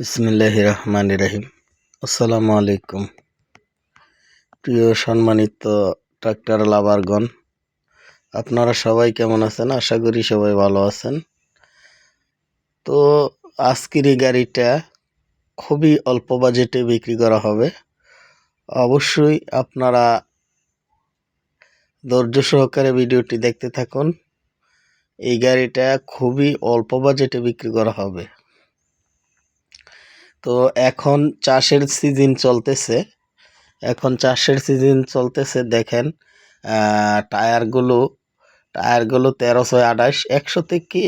বিসমিল্লাহ রহমান রাহিম। আসসালামু আলাইকুম। প্রিয় সম্মানিত ট্রাক্টর লাভারগণ, আপনারা সবাই কেমন আছেন? আশা করি সবাই ভালো আছেন। তো আজকের এই গাড়িটা খুবই অল্প বাজেটে বিক্রি করা হবে। অবশ্যই আপনারা ধৈর্য সহকারে ভিডিওটি দেখতে থাকুন। এই গাড়িটা খুবই অল্প বাজেটে বিক্রি করা হবে। তো এখন চাষের সিজন চলতেছে। এখন চাষের সিজন চলতেছে, দেখেন টায়ারগুলো টায়ারগুলো তেরো ছয় আঠাশ, একশো থেকে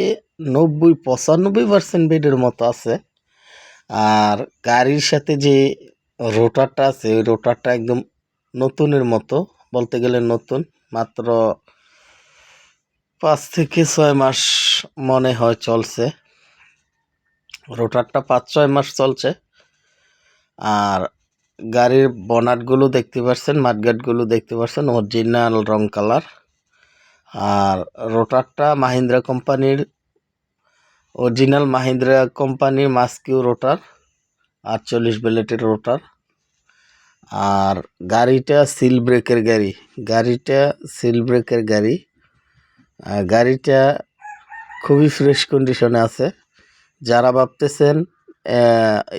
নব্বই, পঁচানব্বই পার্সেন্ট বেডের মতো আছে। আর গাড়ির সাথে যে রোটারটা আছে, ওই রোটারটা একদম নতুনের মতো, বলতে গেলে নতুন, মাত্র পাঁচ থেকে ছয় মাস মনে হয় চলছে। রোটারটা পাঁচ, ছয় মাস চলছে। আর গাড়ির বনাটগুলো দেখতে পাচ্ছেন মাঠগাটগুলো দেখতে পাচ্ছেন অরিজিনাল রং কালার আর রোটারটা মাহিন্দ্রা কোম্পানির অরিজিনাল মাহিন্দ্রা কোম্পানির মাস্কিউ রোটার, আটচল্লিশ বেলেটের রোটার। আর গাড়িটা সিল ব্রেকের গাড়ি, গাড়িটা সিল ব্রেকের গাড়ি। গাড়িটা খুবই ফ্রেশ কন্ডিশনে আছে। যারা ভাবতেছেন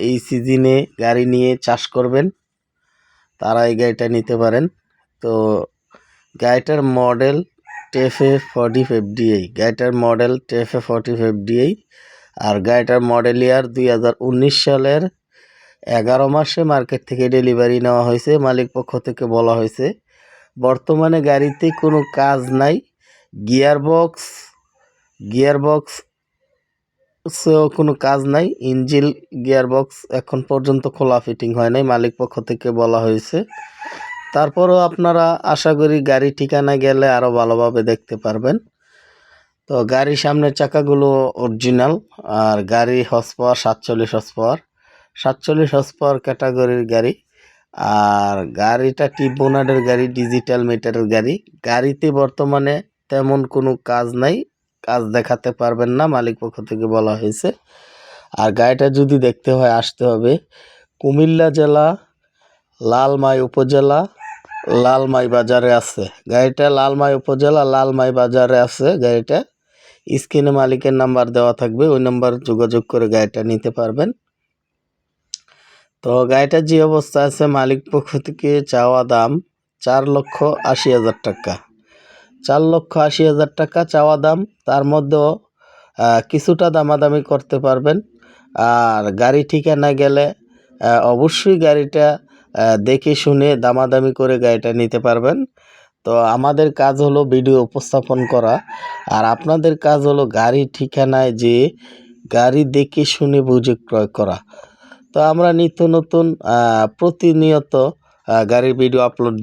এই সিজনে গাড়ি নিয়ে চাষ করবেন, তারা এই গাড়িটা নিতে পারেন। তো গাড়িটার model TAFE forty five DI গাড়িটার model TAFE forty five DI আর গাড়িটার মডেল ইয়ার দুই হাজার উনিশ সালের এগারো মাসে মার্কেট থেকে ডেলিভারি নেওয়া হয়েছে, মালিক পক্ষ থেকে বলা হয়েছে। বর্তমানে গাড়িতে কোনো কাজ নাই গিয়ার বক্স গিয়ার বক্স সেও কোনো কাজ নাই। ইঞ্জিল, গিয়ারবক্স এখন পর্যন্ত খোলা ফিটিং হয় নাই, মালিক পক্ষ থেকে বলা হয়েছে। তারপরও আপনারা আশা করি গাড়ি ঠিকানা গেলে আরও ভালোভাবে দেখতে পারবেন। তো গাড়ির সামনের চাকাগুলো অরিজিনাল, আর গাড়ি হস পাওয়ার সাতচল্লিশ হস পাওয়ার সাতচল্লিশ হস পাওয়ার ক্যাটাগরির গাড়ি, আর গাড়িটা টিপ বোনারের গাড়ি ডিজিটাল মিটারের গাড়ি। গাড়িতে বর্তমানে তেমন কোনো কাজ নাই কাজ দেখাতে পারবেন না, মালিক পক্ষ থেকে বলা হয়েছে। আর গাড়িটা যদি দেখতে হয়, আসতে হবে কুমিল্লা জেলা, লালমাই উপজেলা, লালমাই বাজারে আছে। গাড়িটা লালমাই উপজেলা, লালমাই বাজারে আছে। গাড়িটা স্ক্রিনে মালিকের নাম্বার দেওয়া থাকবে, ওই নাম্বার যোগাযোগ করে গাড়িটা নিতে পারবেন। তো গাড়িটার যে অবস্থা আছে, মালিক পক্ষ থেকে চাওয়া দাম চার লক্ষ আশি হাজার টাকা। চার লক্ষ আশি হাজার টাকা চাওয়া দাম। তার মধ্যেও কিছুটা দামাদামি করতে পারবেন। আর গাড়ি ঠিকানা গেলে অবশ্যই গাড়িটা দেখে শুনে দামাদামি করে গাড়িটা নিতে পারবেন। তো আমাদের কাজ হলো ভিডিও উপস্থাপন করা। আর আপনাদের কাজ হলো গাড়ি ঠিকানায় যে গাড়ি দেখে শুনে বুঝে ক্রয় করা। তো আমরা নিত্য নতুন প্রতিনিয়ত গাড়ির ভিডিও আপলোড